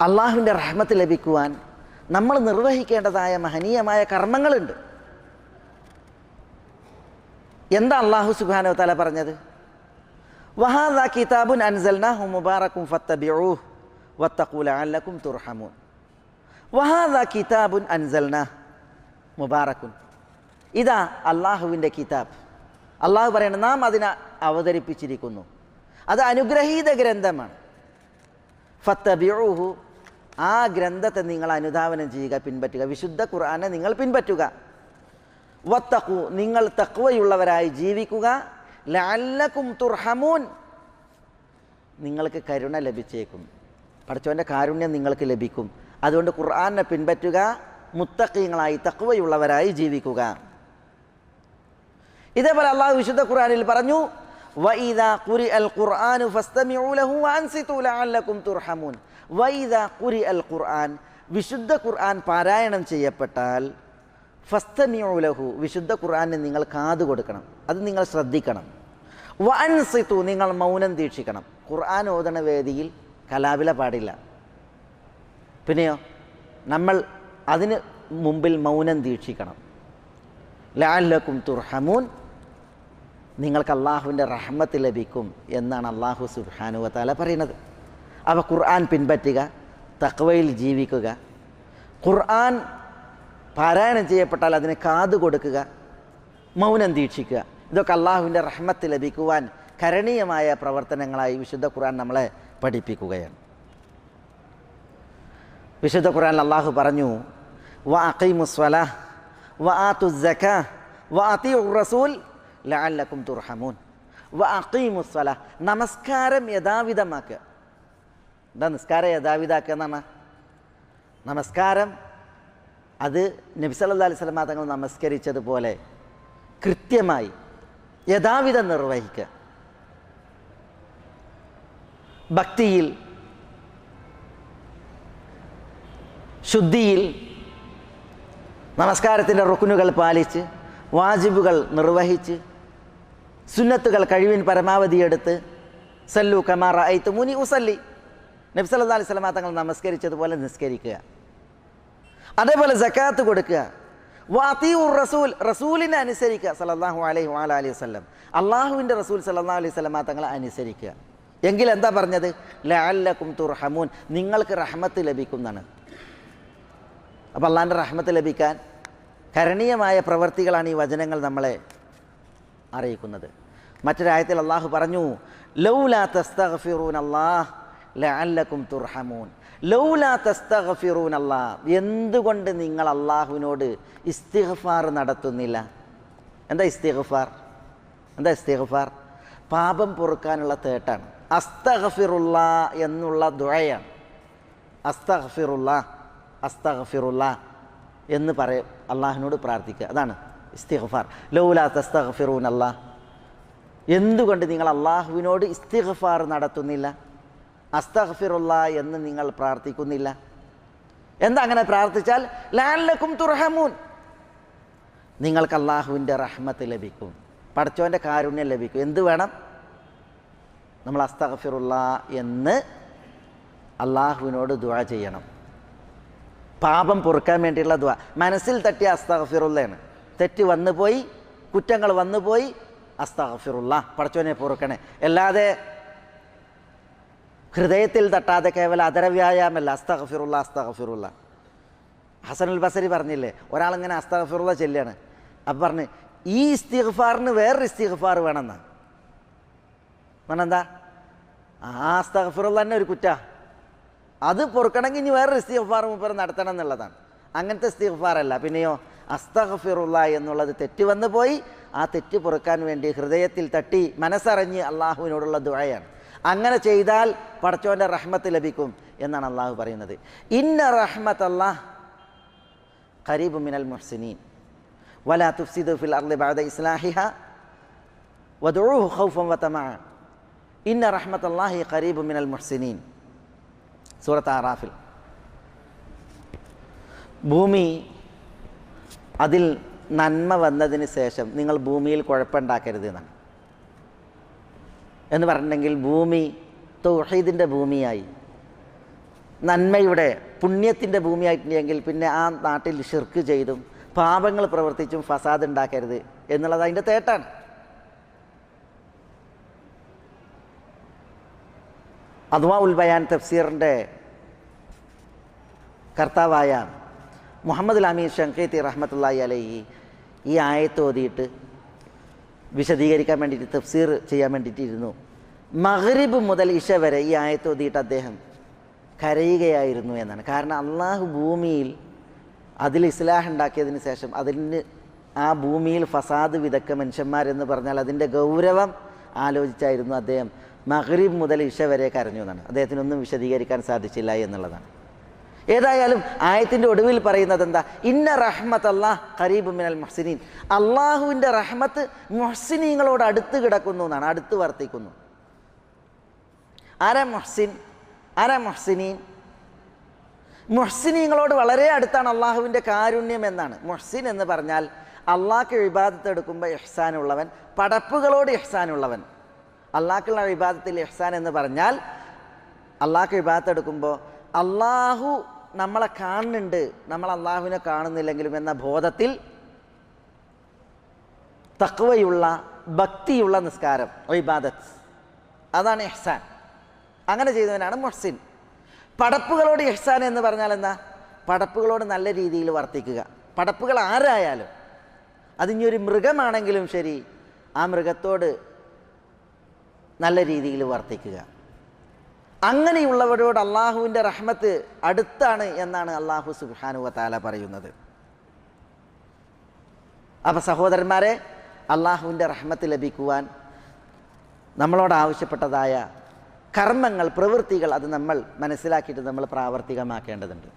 അള്ളാഹുവിന്റെ റഹ്മത്ത് ലഭിക്കുവാൻ നമ്മൾ നിർവഹിക്കേണ്ടതായ മഹനീയമായ കർമ്മങ്ങളുണ്ട്. എന്താ അള്ളാഹു സുബാനോ തല പറഞ്ഞത്? വഹാദ കിതാബുൻ അൻസൽനാഹു മുബാറക്കും ഫത്തബിഊഹ് വത്തഖൂ അല്ലക്കും തുർഹമൂൻ. വഹാദ കിതാബുൻ അൻസൽനാ മുബാറക്കുൻ ഇതാ അള്ളാഹുവിന്റെ കിതാബ്. അള്ളാഹു പറയണ നാം അതിനെ അവതരിപ്പിച്ചിരിക്കുന്നു. അത് അനുഗ്രഹീത ഗ്രന്ഥമാണ്. ഫത്തബിഊഹു ആ ഗ്രന്ഥത്തെ നിങ്ങൾ അനുധാവനം ചെയ്യുക പിൻപറ്റുക. വിശുദ്ധ ഖുർആാനെ നിങ്ങൾ പിൻപറ്റുക. വത്തഖു നിങ്ങൾ തക്വയുള്ളവരായി ജീവിക്കുക. ലാല്ലക്കും തുർഹമൂൻ. നിങ്ങൾക്ക് കരുണ ലഭിച്ചേക്കും. പഠിച്ചവന്റെ കാരുണ്യം നിങ്ങൾക്ക് ലഭിക്കും. അതുകൊണ്ട് ഖുർആാനെ പിൻപറ്റുക മുത്തക്കീങ്ങളായി തക്വയുള്ളവരായി ജീവിക്കുക. ഇതേപോലെ അള്ളാഹു വിശുദ്ധ ഖുർആാനിൽ പറഞ്ഞു വഇദാ ഖുരിഅൽ ഖുർആനു ഫസ്തമിഉ ലഹു വാൻസിതു ലഅല്ലകും തുർഹമൂൻ. വഇദാ ഖുരിഅൽ ഖുർആൻ വിശുദ്ധ ഖുർആൻ പാരായണം ചെയ്യപ്പെട്ടാൽ ഫസ്തമിഉ ലഹു വിശുദ്ധ ഖുർആാനെ നിങ്ങൾ കാത് കൊടുക്കണം. അത് നിങ്ങൾ ശ്രദ്ധിക്കണം. വഅൻസിതു നിങ്ങൾ മൗനം ദീക്ഷിക്കണം. ഖുർആൻ ഓതണ വേദിയിൽ കലാവില പാടില്ല. പിന്നെയോ? നമ്മൾ അതിന് മുമ്പിൽ മൗനം ദീക്ഷിക്കണം. ലാലക്കും തുർഹമൂൻ നിങ്ങൾക്ക് അള്ളാഹുവിന്റെ റഹ്മത്ത് ലഭിക്കും എന്നാണ് അള്ളാഹു സുബാനുവ താല പറയുന്നത്. അപ്പോൾ ഖുർആൻ പിൻപറ്റുക തക്വയിൽ ജീവിക്കുക. ഖുർആൻ പാരായണം ചെയ്യപ്പെട്ടാൽ അതിന് കാത് കൊടുക്കുക മൗനം ദീക്ഷിക്കുക. ഇതൊക്കെ അള്ളാഹുവിന്റെ റഹ്മത്ത് ലഭിക്കുവാൻ കരണീയമായ പ്രവർത്തനങ്ങളായി വിശുദ്ധ ഖുർആൻ നമ്മളെ പഠിപ്പിക്കുകയാണ്. വിശുദ്ധ ഖുർആൻ അള്ളാഹു പറഞ്ഞു വ അഖീമുസ്വല വ ആത്തു വ അതി റസൂൽ ലഅല്ലക്കും തുർഹമൂൻ. വ അഖീമുസ്വല നമസ്കാരം യഥാവിധമാക്കുക. എന്താ നിസ്കാരം യഥാവിധാക്കുക നമസ്കാരം അത് നബി സല്ലല്ലാഹു അലൈഹി സ്വലമാ തങ്ങൾ നമസ്കരിച്ചതുപോലെ കൃത്യമായി യഥാവിധം നിർവഹിക്കുക. ഭക്തിയിൽ ശുദ്ധിയിൽ നമസ്കാരത്തിന്റെ റുക്കുനുകൾ പാലിച്ച് വാജിബുകൾ നിർവഹിച്ച് സുന്നത്തുകൾ കഴിവിൻ പരമാവധി എടുത്ത് സല്ലു കമാറ ഐത്ത് മുനി ഉസല്ലി നബി സല്ലല്ലാഹു അലൈഹി വസല്ലം തങ്ങൾ നമസ്കരിച്ചതുപോലെ നിസ്കരിക്കുക. അതേപോലെ ജക്കാത്ത് കൊടുക്കുക. വാതിഉർ റസൂൽ റസൂലിനെ അനുസരിക്കുക സല്ലല്ലാഹു അലൈഹി വാല അലൈഹി വസല്ലം. അള്ളാഹുവിന്റെ റസൂൽ സല്ലല്ലാഹു അലൈഹി വസല്ലം തങ്ങളെ അനുസരിക്കുക. എങ്കിൽ എന്താ പറഞ്ഞത്? ലഅല്ലക്കും തുർഹമൂൻ. നിങ്ങൾക്ക് റഹ്മത്ത് ലഭിക്കും എന്നാണ് അപ്പോൾ അള്ളാഹിന്റെ റഹ്മത്ത് ലഭിക്കാൻ കരണീയമായ പ്രവർത്തികളാണ് ഈ വചനങ്ങൾ നമ്മളെ അറിയിക്കുന്നത്. മറ്റൊരായത്തിൽ അള്ളാഹു പറഞ്ഞു ലൗലാ തസ്തഗ്ഫിറൂൻ അല്ലാഹ് ലഅല്ലക്കും തുർഹമൂൻ. ലൗലാ തസ്തഗഫിറൂൻ അല്ലാഹ് എന്തുകൊണ്ട് നിങ്ങൾ അള്ളാഹുവിനോട് ഇസ്തിഗ്ഫാർ നടത്തുന്നില്ല? എന്താ ഇസ്തിഗ്ഫാർ? എന്താ ഇസ്തിഗ്ഫാർ? പാപം പൊറുക്കാനുള്ള തേട്ടാണ്. അസ്തഗഫിറുള്ള എന്നുള്ള ദുഴയാണ് അസ്തഗഫിറുള്ള അസ്തഗഫിറുള്ള എന്ന് പറയും അള്ളാഹിനോട് പ്രാർത്ഥിക്കുക. അതാണ് ഇസ്തിഗ്ഫാർ. ലൗലാ തസ്തഗഫിറൂൻ അല്ലാഹ് എന്തുകൊണ്ട് നിങ്ങൾ അള്ളാഹുവിനോട് ഇസ്തിഗ്ഫാർ നടത്തുന്നില്ല? അസ്തഗ്ഫിറുള്ള എന്ന് നിങ്ങൾ പ്രാർത്ഥിക്കുന്നില്ല. എന്താ അങ്ങനെ പ്രാർത്ഥിച്ചാൽ? ലാലക്കും തുർഹമൂൻ. നിങ്ങൾക്ക് അള്ളാഹുവിന്റെ റഹ്മത്ത് ലഭിക്കും. പടച്ചോന്റെ കാരുണ്യം ലഭിക്കും. എന്ത് വേണം? നമ്മൾ അസ്തഹഫിറുള്ള എന്ന് അള്ളാഹുവിനോട് ദുആ ചെയ്യണം. പാപം പൊറുക്കാൻ വേണ്ടിയുള്ള ദുആ. മനസ്സിൽ തട്ടിയ അസ്തഗ്ഫിറുള്ളയാണ് തെറ്റ് വന്നു പോയി കുറ്റങ്ങൾ വന്നുപോയി പോയി അസ്തഗ്ഫിറുള്ള പടച്ചോനെ പൊറുക്കണേ. അല്ലാതെ ഹൃദയത്തിൽ തട്ടാതെ കേവല അതരവ്യായാമല്ല അസ്തഗഫിറുള്ള അസ്തഗഫിറുള്ള. ഹസനുൽ ബസരി പറഞ്ഞില്ലേ ഒരാളിങ്ങനെ അസ്തഗഫിറുള്ള ചെല്ലാണ്. അപ്പം പറഞ്ഞ് ഈ ഇസ്തിഗ്ഫാറിന് വേറൊരു ഇസ്തിഗ്ഫാർ വേണമെന്ന്? എന്താ ആ അസ്തഗ്ഫിറുള്ള തന്നെ ഒരു കുറ്റ. അത് പൊറുക്കണമെങ്കിൽ ഇനി വേറൊരു ഇസ്തിഗ്ഫാർ മുപ്പർ നടത്തണം എന്നുള്ളതാണ്. അങ്ങനത്തെ ഇസ്തിഗ്ഫാറല്ല. പിന്നെയോ അസ്തഗ്ഫിറുള്ള എന്നുള്ളത് തെറ്റ് വന്നു പോയി ആ തെറ്റ് പൊറുക്കാൻ വേണ്ടി ഹൃദയത്തിൽ തട്ടി മനസ്സറിഞ്ഞ് അള്ളാഹുവിനോടുള്ള ദുഴയാണ് അങ്ങനെ ചെയ്താൽ പടച്ചോന്റെ റഹ്മത്ത് ലഭിക്കും എന്നാണ് അള്ളാഹു പറയുന്നത്. ഇന്ന റഹ്മത്ത് അള്ളാഹ് ഖരീബ് മിനൽ മുഹ്സിനീൻ. വലാ തുഫ്സിദു ഫിൽ അർളി ബഅദ ഇസ്ലാഹിഹ വധു ഖൗഫൻ വതമഅ ഇന്ന റഹ്മത്ത് അള്ളാഹി ഖരീബ് മിനൽ മുഹ്സിനീൻ. സൂറത്ത് ആറാഫിൽ ഭൂമി അതിൽ നന്മ വന്നതിന് ശേഷം നിങ്ങൾ ഭൂമിയിൽ കുഴപ്പമുണ്ടാക്കരുത് എന്നാണ്. എന്ന് പറഞ്ഞിട്ടുണ്ടെങ്കിൽ ഭൂമി തൗഹീദിന്റെ ഭൂമിയായി. നന്മയുടെ പുണ്യത്തിന്റെ ഭൂമിയായിട്ടുണ്ടെങ്കിൽ പിന്നെ ആ നാട്ടിൽ ഷിർക്ക് ചെയ്തും പാപങ്ങൾ പ്രവർത്തിച്ചും ഫസാദ് ഉണ്ടാക്കരുത് എന്നുള്ളത് അതിന്റെ തേട്ടാണ്. അഥവാ ഉൽ ബയാൻ തഫ്സീറിന്റെ കർത്താവായ മുഹമ്മദ് അമീർ ഷങ്കേത്തി റഹ്മത്തുള്ളി അലൈഹി ഈ ആയത്ത് ഓതിയിട്ട് വിശദീകരിക്കാൻ വേണ്ടിയിട്ട് തഫ്സീർ ചെയ്യാൻ വേണ്ടിയിട്ടിരുന്നു. മഹരിബ് മുതൽ ഇഷ വരെ ഈ ആയത്ത് ഓതിയിട്ട് അദ്ദേഹം കരയുകയായിരുന്നു എന്നാണ്. കാരണം അള്ളാഹു ഭൂമിയിൽ അതിൽ ഇസ്ലാഹ് ഉണ്ടാക്കിയതിന് ശേഷം അതിന് ആ ഭൂമിയിൽ ഫസാദ് വിതക്ക മനുഷ്യന്മാരെന്ന് പറഞ്ഞാൽ അതിന്റെ ഗൗരവം ആലോചിച്ചായിരുന്നു അദ്ദേഹം മഹരീബ് മുതൽ ഇഷ വരെ കരഞ്ഞു എന്നാണ്. അദ്ദേഹത്തിനൊന്നും വിശദീകരിക്കാൻ സാധിച്ചില്ല എന്നുള്ളതാണ്. ഏതായാലും ആയത്തിന്റെ ഒടുവിൽ പറയുന്നത് എന്താ? ഇന്ന റഹ്മത്ത് അള്ളാഹ് ഖരീബ് മിനൽ മുഹ്സിനീൻ. അള്ളാഹുവിന്റെ റഹ്മത്ത് മുഹ്സിനീങ്ങളോട് അടുത്ത് കിടക്കുന്നു എന്നാണ് അടുത്ത് വർത്തിക്കുന്നു. ആരാ മുഹ്സിൻ ആരാ മുഹ്സിനീൻ. മുഹ്സിനീങ്ങളോട് വളരെ അടുത്താണ് അള്ളാഹുവിന്റെ കാരുണ്യം എന്നാണ്. മുഹ്സിൻ എന്ന് പറഞ്ഞാൽ അള്ളാഹ്ക്ക് വിവാദത്ത് എടുക്കുമ്പോൾ ഇഹ്സാനുള്ളവൻ പടപ്പുകളോട് ഇഹ്സാനുള്ളവൻ. അള്ളാഹ്ക്കുള്ള വിവാദത്തിൽ ഇഹ്സാൻ എന്ന് പറഞ്ഞാൽ അള്ളാഹ്ക്ക് വിവാദത്തെടുക്കുമ്പോൾ അള്ളാഹു നമ്മളെ കാണുന്നുണ്ട് നമ്മൾ അള്ളാഹുവിനെ കാണുന്നില്ലെങ്കിലും എന്ന ബോധത്തിൽ തക്വയുള്ള ഭക്തിയുള്ള നിസ്കാരം ഇബാദത്ത്. അതാണ് എഹ്സാൻ അങ്ങനെ ചെയ്തവനാണ് മൊഹ്സിൻ. പടപ്പുകളോട് എഹ്സാൻ എന്ന് പറഞ്ഞാൽ എന്താ? പടപ്പുകളോട് നല്ല രീതിയിൽ വർത്തിക്കുക. പടപ്പുകൾ ആരായാലും അതിനി ഒരു മൃഗമാണെങ്കിലും ശരി ആ മൃഗത്തോട് നല്ല രീതിയിൽ വർത്തിക്കുക. അങ്ങനെയുള്ളവരോട് അള്ളാഹുവിന്റെ റഹ്മത്ത് അടുത്താണ് എന്നാണ് അള്ളാഹു സുബാനുവ താല പറയുന്നത്. അപ്പം സഹോദരന്മാരെ അള്ളാഹുവിന്റെ റഹ്മത്ത് ലഭിക്കുവാൻ നമ്മളോട് ആവശ്യപ്പെട്ടതായ കർമ്മങ്ങൾ പ്രവൃത്തികൾ അത് നമ്മൾ മനസ്സിലാക്കിയിട്ട് നമ്മൾ പ്രാവർത്തികമാക്കേണ്ടതുണ്ട്.